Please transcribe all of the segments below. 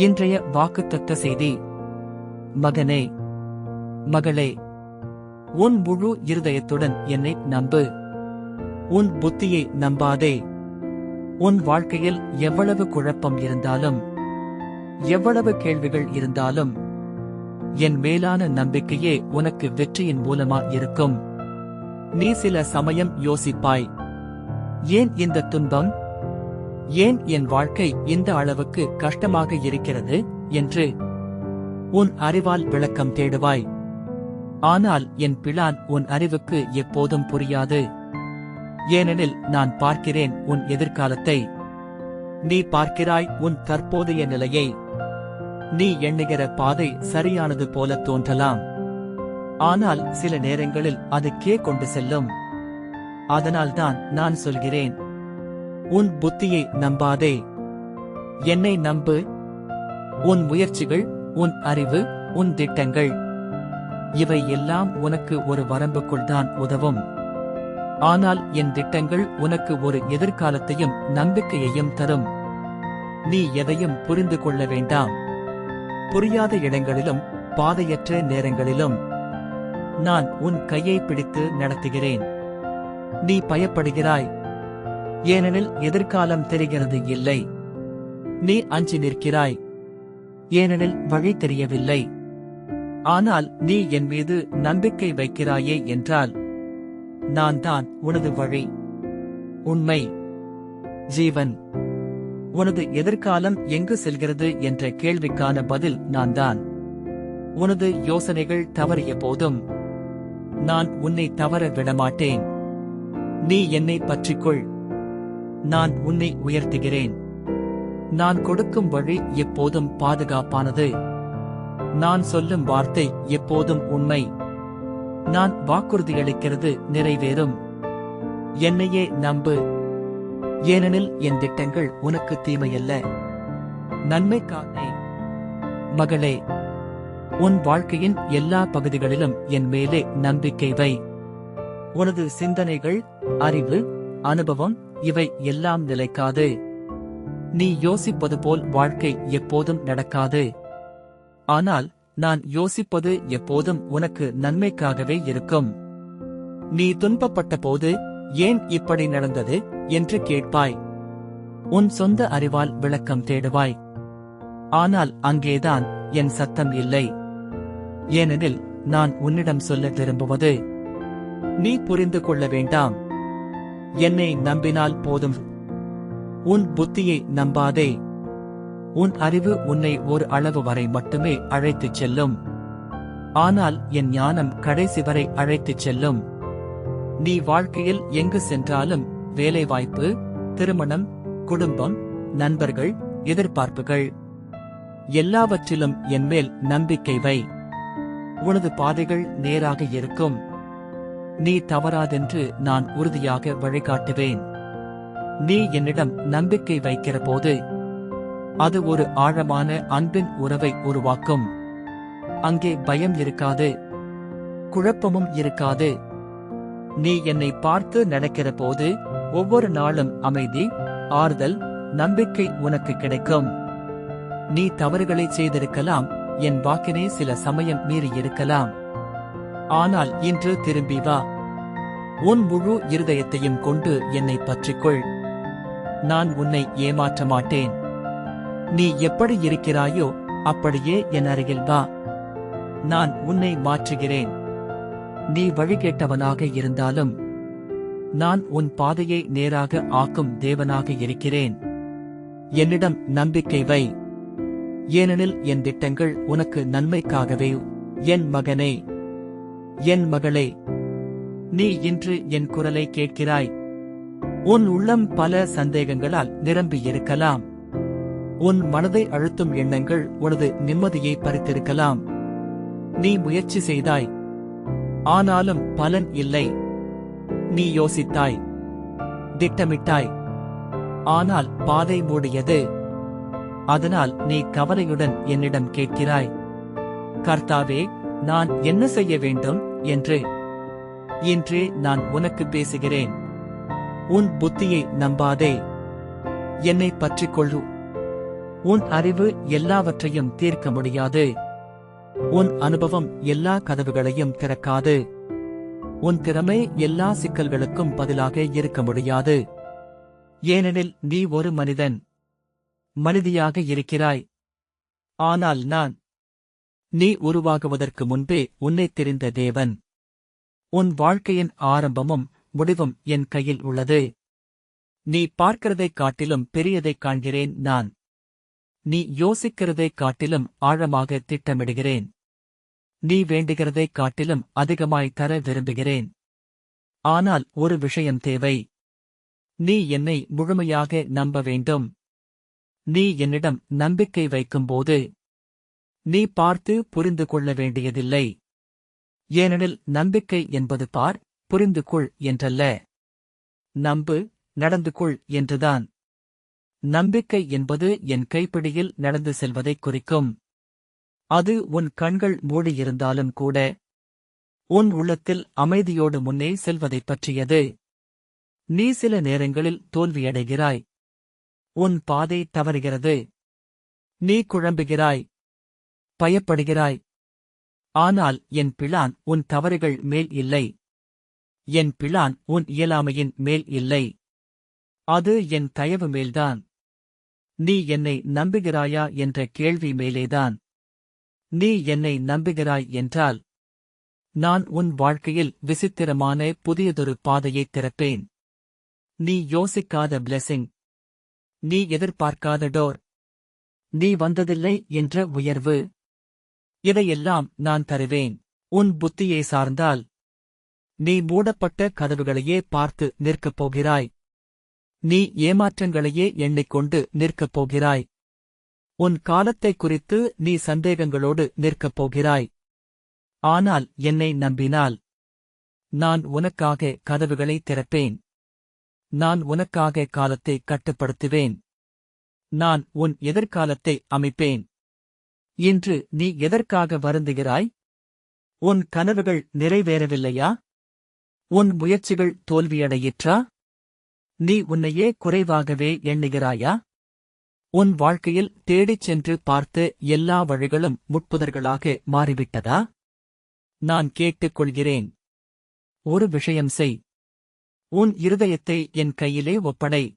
இன்றைய வாக்குத்தத்த செய்தி. மகனே மகளே உன் முழு இருதயத்துடன் என்னை நம்பு. உன் புத்தியை நம்பாதே. உன் வாழ்க்கையில் எவ்வளவு குழப்பம் இருந்தாலும் எவ்வளவு கேள்விகள் இருந்தாலும் என் மேலான நம்பிக்கையே உனக்கு வெற்றியின் மூலமா இருக்கும். நீ சில சமயம் யோசிப்பாய் ஏன் இந்த துன்பம் ஏன் என் வாழ்க்கை இந்த அளவுக்கு கஷ்டமாக இருக்கிறது? என்று உன் அறிவால் விளக்கம் தேடுவாய். ஆனால் என் பிளான் உன் அறிவுக்கு எப்போதும் புரியாது. ஏனெனில் நான் பார்க்கிறேன் உன் எதிர்காலத்தை. நீ பார்க்கிறாய் உன் தற்போதைய நிலையை. நீ எண்ணுகிற பாதை சரியானது போல தோன்றலாம். ஆனால் சில நேரங்களில் அது கே கொண்டு செல்லும். அதனால்தான் நான் சொல்கிறேன் உன் புத்தியை நம்பாதே. என்னை நம்பு. உன் முயற்சிகள் உன் அறிவு உன் திட்டங்கள். இவை எல்லாம் உனக்கு ஒரு வரம்புக்குள் தான் உதவும். ஆனால் என் திட்டங்கள் உனக்கு ஒரு எதிர்காலத்தையும் நம்பிக்கையையும் தரும். நீ எதையும் புரிந்து கொள்ள வேண்டாம். புரியாத இடங்களிலும் பாதையற்ற நேரங்களிலும் நான் உன் கையை பிடித்து நடத்துகிறேன். நீ பயப்படுகிறாய். ஏனெனில் எதிர்காலம் தெரிகிறது இல்லை. நீ அஞ்சி நிற்கிறாய். ஏனெனில் வழி தெரியவில்லை. ஆனால் நீ என் மீது நம்பிக்கை வைக்கிறாயே என்றால் நான் தான் உனது வழி உண்மை ஜீவன். உனது எதிர்காலம் எங்கு செல்கிறது என்ற கேள்விக்கான பதில் நான் தான். உனது யோசனைகள் தவறிய போதும் நான் உன்னை தவற விடமாட்டேன். நீ என்னை பற்றிக்கொள். நான் உன்னை உயர்த்துகிறேன். நான் கொடுக்கும் வழி எப்போதும் பாதுகாப்பானது. நான் சொல்லும் வார்த்தை எப்போதும் உண்மை. நான் வாக்குறுதியளிக்கிறது நிறைவேறும். என்னையே நம்பு. ஏனெனில் என் திட்டங்கள் உனக்கு தீமையல்ல. நன்மைக்கானே. மகளே உன் வாழ்க்கையின் எல்லா பகுதிகளிலும் என் மேலே நம்பிக்கை வை. உனது சிந்தனைகள் அறிவு அனுபவம் இவை எல்லாம் நிலைக்காது. நீ யோசிப்பது போல் வாழ்க்கை எப்போதும் நடக்காது. ஆனால் நான் யோசிப்பது எப்போதும் உனக்கு நன்மைக்காகவே இருக்கும். நீ துன்பப்பட்ட போது ஏன் இப்படி நடந்தது என்று கேட்பாய். உன் சொந்த அறிவால் விளக்கம் தேடுவாய். ஆனால் அங்கேதான் என் சத்தம் இல்லை. ஏனெனில் நான் உன்னிடம் சொல்ல விரும்புவது நீ புரிந்து கொள்ள வேண்டாம். என்னை நம்பினால் போதும். உன் புத்தியை நம்பாதே. உன் அறிவு உன்னை ஒரு அளவு வரை மட்டுமே அழைத்துச் செல்லும். ஆனால் என் ஞானம் கடைசி வரை அழைத்துச் செல்லும். நீ வாழ்க்கையில் எங்கு சென்றாலும் வேலைவாய்ப்பு திருமணம் குடும்பம் நண்பர்கள் எதிர்பார்ப்புகள். எல்லாவற்றிலும் என்மேல் நம்பிக்கை வை. உனது பாதைகள் நேராக இருக்கும். நீ தவறாதென்று நான் உறுதியாக வழிகாட்டுவேன். நீ என்னிடம் நம்பிக்கை வைக்கிற போது அது ஒரு ஆழமான அன்பின் உறவை உருவாக்கும். அங்கே பயம் இருக்காது குழப்பமும் இருக்காது. நீ என்னை பார்த்து நடக்கிற போது ஒவ்வொரு நாளும் அமைதி ஆறுதல் நம்பிக்கை உனக்கு கிடைக்கும். நீ தவறுகளை செய்திருக்கலாம் என் வாக்கினை சில சமயம் மீறி இருக்கலாம். ஆனால் இன்று திரும்பி வா. உன் முழு இருதயத்தையும் கொண்டு என்னை பற்றிக்கொள். நான் உன்னை ஏமாற்ற மாட்டேன். நீ எப்படி இருக்கிறாயோ அப்படியே என் அருகில் வா. நான் உன்னை மாற்றுகிறேன். நீ வழிகேட்டவனாக இருந்தாலும் நான் உன் பாதையை நேராக ஆக்கும் தேவனாக இருக்கிறேன். என்னிடம் நம்பிக்கை வை. ஏனெனில் என் திட்டங்கள் உனக்கு நன்மைக்காகவே என் மகனே. என் மகளே நீ இன்று என் குரலை கேட்கிறாய். உன் உள்ளம் பல சந்தேகங்களால் நிரம்பியிருக்கலாம் உன் மனதை அழுத்தும் எண்ணங்கள் உனது நிம்மதியை பறித்திருக்கலாம். நீ முயற்சி செய்தாய். ஆனாலும் பலன் இல்லை. நீ யோசித்தாய். திட்டமிட்டாய். ஆனால் பாதை மூடியது. அதனால் நீ கவலையுடன் என்னிடம் கேட்கிறாய். கர்த்தாவே நான் என்ன செய்ய வேண்டும்? என்று. இன்றே நான் உனக்கு பேசுகிறேன். உன் புத்தியை நம்பாதே. என்னை பற்றிக் கொள்ளு உன் அறிவு எல்லாவற்றையும் தீர்க்க முடியாது. உன் அனுபவம் எல்லா கதவுகளையும் திறக்காது. உன் திறமை எல்லா சிக்கல்களுக்கும் பதிலாக இருக்க முடியாது. ஏனெனில் நீ ஒரு மனிதன். மனிதியாக இருக்கிறாய். ஆனால் நான் நீ உருவாகுவதற்கு முன்பே உன்னைத் தெரிந்த தேவன். உன் வாழ்க்கையின் ஆரம்பமும் முடிவும் என் கையில் உள்ளது. நீ பார்க்கிறதைக் காட்டிலும் பெரியதைக் காண்கிறேன் நான். நீ யோசிக்கிறதைக் காட்டிலும் ஆழமாக திட்டமிடுகிறேன். நீ வேண்டுகிறதைக் காட்டிலும் அதிகமாய் தர விரும்புகிறேன். ஆனால் ஒரு விஷயம் தேவை. நீ என்னை முழுமையாக நம்ப வேண்டும். நீ என்னிடம் நம்பிக்கை வைக்கும்போது நீ பார்த்து புரிந்து கொள்ள வேண்டியதில்லை. ஏனெனில் நம்பிக்கை என்பது பார் புரிந்து கொள் என்றல்ல. நம்பு நடந்து கொள் என்றுதான். நம்பிக்கை என்பது என் கைப்பிடியில் நடந்து செல்வதைக் குறிக்கும். அது உன் கண்கள் மூடியிருந்தாலும் கூட உன் உள்ளத்தில் அமைதியோடு முன்னே செல்வதைப் பற்றியது. நீ சில நேரங்களில் தோல்வியடைகிறாய். உன் பாதை தவறுகிறது. நீ குழம்புகிறாய். பயப்படுகிறாய். ஆனால் என் பிளான் உன் தவறுகள் மேல் இல்லை. என் பிளான் உன் இயலாமையின் மேல் இல்லை. அது என் தயவு மேல்தான். நீ என்னை நம்புகிறாயா என்ற கேள்வி மேலேதான். நீ என்னை நம்புகிறாய் என்றால் நான் உன் வாழ்க்கையில் விசித்திரமான புதியதொரு பாதையைத் திறப்பேன். நீ யோசிக்காத பிளெஸிங் நீ எதிர்பார்க்காத டோர் நீ வந்ததில்லை என்ற உயர்வு. இதையெல்லாம் நான் தருவேன். உன் புத்தியை சார்ந்தால் நீ மூடப்பட்ட கதவுகளையே பார்த்து நிற்கப் போகிறாய். நீ ஏமாற்றங்களையே எண்ணிக்கொண்டு நிற்கப் போகிறாய். உன் காலத்தைக் குறித்து நீ சந்தேகங்களோடு நிற்கப் போகிறாய். ஆனால் என்னை நம்பினால் நான் உனக்காக கதவுகளை திறப்பேன். நான் உனக்காக காலத்தை கட்டுப்படுத்துவேன். நான் உன் எதிர்காலத்தை அமைப்பேன். இன்று நீ எதற்காக வருந்துகிறாய்? உன் கனவுகள் நிறைவேறவில்லையா? உன் முயற்சிகள் தோல்வியடையிற்றா? நீ உன்னையே குறைவாகவே எண்ணுகிறாயா? உன் வாழ்க்கையில் தேடிச் சென்று பார்த்து எல்லா வழிகளும் முட்புதர்களாக மாறிவிட்டதா? நான் கேட்டுக் கொள்கிறேன் ஒரு விஷயம் செய். உன் இருதயத்தை என் கையிலே ஒப்படை.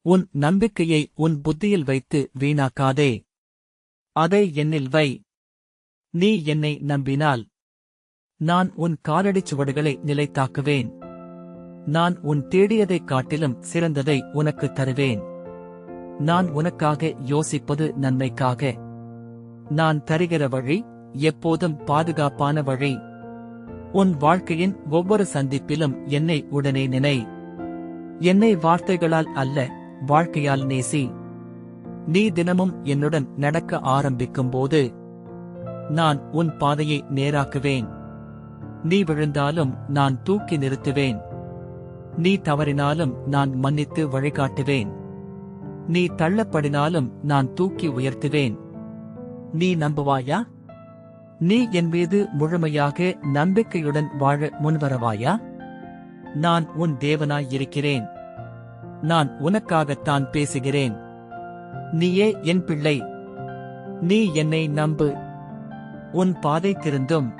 உன் நம்பிக்கையை உன் புத்தியில் வைத்து வீணாக்காதே. அதை என்னில் வை. நீ என்னை நம்பினால். நான் உன் காலடிச் சுவடுகளை நிலைத்தாக்குவேன். நான் உன் தேடியதைக் காட்டிலும் சிறந்ததை உனக்குத் தருவேன். நான் உனக்காக யோசிப்பது நன்மைக்காக. நான் தருகிற வழி எப்போதும் பாதுகாப்பான வழி. உன் வாழ்க்கையின் ஒவ்வொரு சந்திப்பிலும் என்னை உடனே நினை. என்னை வார்த்தைகளால் அல்ல வாழ்க்கையால் நேசி. நீ தினமும் என்னுடன் நடக்க ஆரம்பிக்கும்போது நான் உன் பாதையை நேராக்குவேன். நீ விழுந்தாலும் நான் தூக்கி நிறுத்துவேன். நீ தவறினாலும் நான் மன்னித்து வழிகாட்டுவேன். நீ தள்ளப்படினாலும் நான் தூக்கி உயர்த்துவேன். நீ நம்புவாயா? நீ என் மீது முழுமையாக நம்பிக்கையுடன் வாழ முன்வரவாயா? நான் உன் தேவனாய் இருக்கிறேன். நான் உனக்காகத்தான் பேசுகிறேன். நீயே என் பிள்ளை. நீ என்னை நம்பு. உன் பாதை திருந்தும்.